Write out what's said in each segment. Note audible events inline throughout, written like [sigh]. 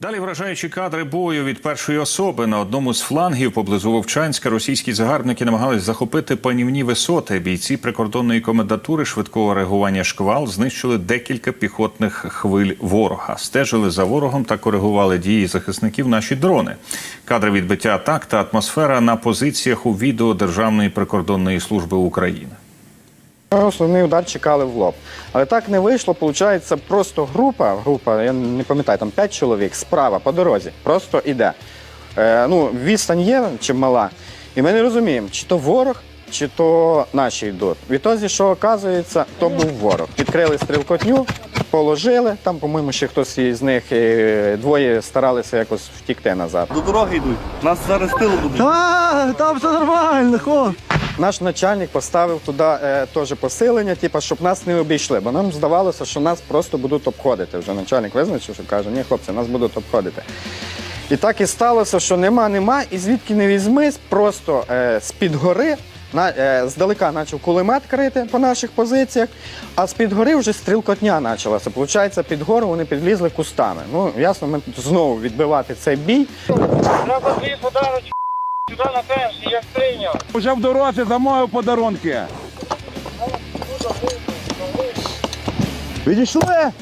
Далі вражаючі кадри бою від першої особи на одному з флангів поблизу Вовчанська російські загарбники намагались захопити панівні висоти. Бійці прикордонної комендатури швидкого реагування шквал знищили декілька піхотних хвиль ворога. Стежили за ворогом та коригували дії захисників наші дрони. Кадри відбиття атак та атмосфера на позиціях у відео Державної прикордонної служби України. Основний удар чекали в лоб. Але так не вийшло. Получається, просто група, група, я не пам'ятаю, там 5 чоловік справа по дорозі, просто іде. Е, ну, відстань є чимала. І ми не розуміємо, чи то ворог, чи то наші йдуть. Відтоді, що оказується, то був ворог. Відкрили стрілкотню, положили. Там, по-моєму, ще хтось із них е, двоє старалися якось втікти назад. До дороги йдуть. Нас зараз тилу будуть. А, там все нормально, хо. Наш начальник поставив туди е, теж посилення, типу, щоб нас не обійшли. Бо нам здавалося, що нас просто будуть обходити. Вже начальник визначив, що каже, ні, хлопці, нас будуть обходити. І так і сталося, що нема, нема, і звідки не візьмись, просто е, з-під гори. На, е, здалека почав кулемет крити по наших позиціях, а з-під гори вже стрілкотня почалася. Получається, під гору вони підлізли кустами. Ну, ясно, ми знову відбивати цей бій. Треба дві подарочки сюди на перший, як прийняв. Уже в дорозі замовив подарунки. Відійшли?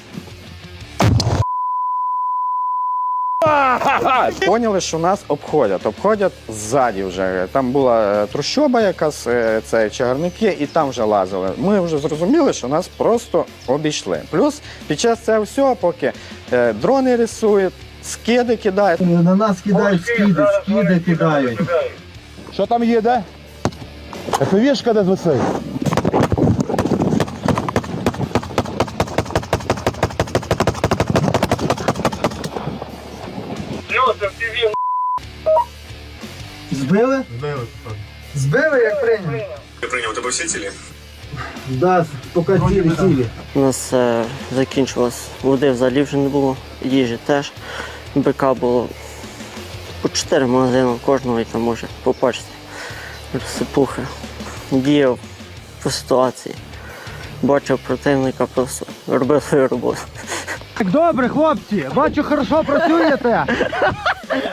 [laughs] Поняли, що нас обходять. Обходять ззаді вже. Там була е, трущоба, якась е, це чагарники, і там вже лазили. Ми вже зрозуміли, що нас просто обійшли. Плюс під час цього всього, поки е, дрони рисують, скиди кидають. На нас кидають скиди, скиди кидають. Що там їде? Вішка десь висить. Збили? Збили. Збили, як прийняли? Я прийняв тебе всі цілі? Да, поки цілі, цілі. У нас е, закінчилось. Води взагалі вже не було, їжі теж. БК було по чотири магазини кожного і там може побачити. пачці. Діяв по ситуації. Бачив противника, просто робив свою роботу. Так добре, хлопці, бачу, хорошо працюєте.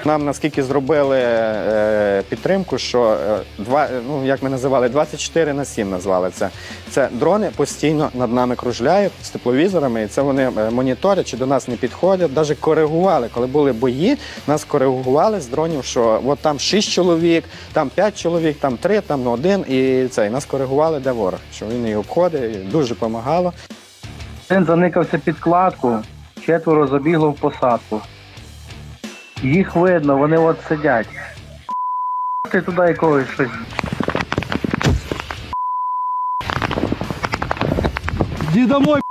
Нам наскільки зробили е, підтримку, що е, два, ну як ми називали, 24 на 7 назвали це. Це дрони постійно над нами кружляють з тепловізорами, і це вони е, моніторять, чи до нас не підходять. Навіть коригували, коли були бої, нас коригували з дронів, що от там 6 чоловік, там 5 чоловік, там 3, там один, і це і нас коригували, де ворог, що він її обходить, дуже допомагало. Один заникався під кладку, четверо забігло в посадку. Їх видно, вони от сидять. Ти туди якогось щось. Іди домой,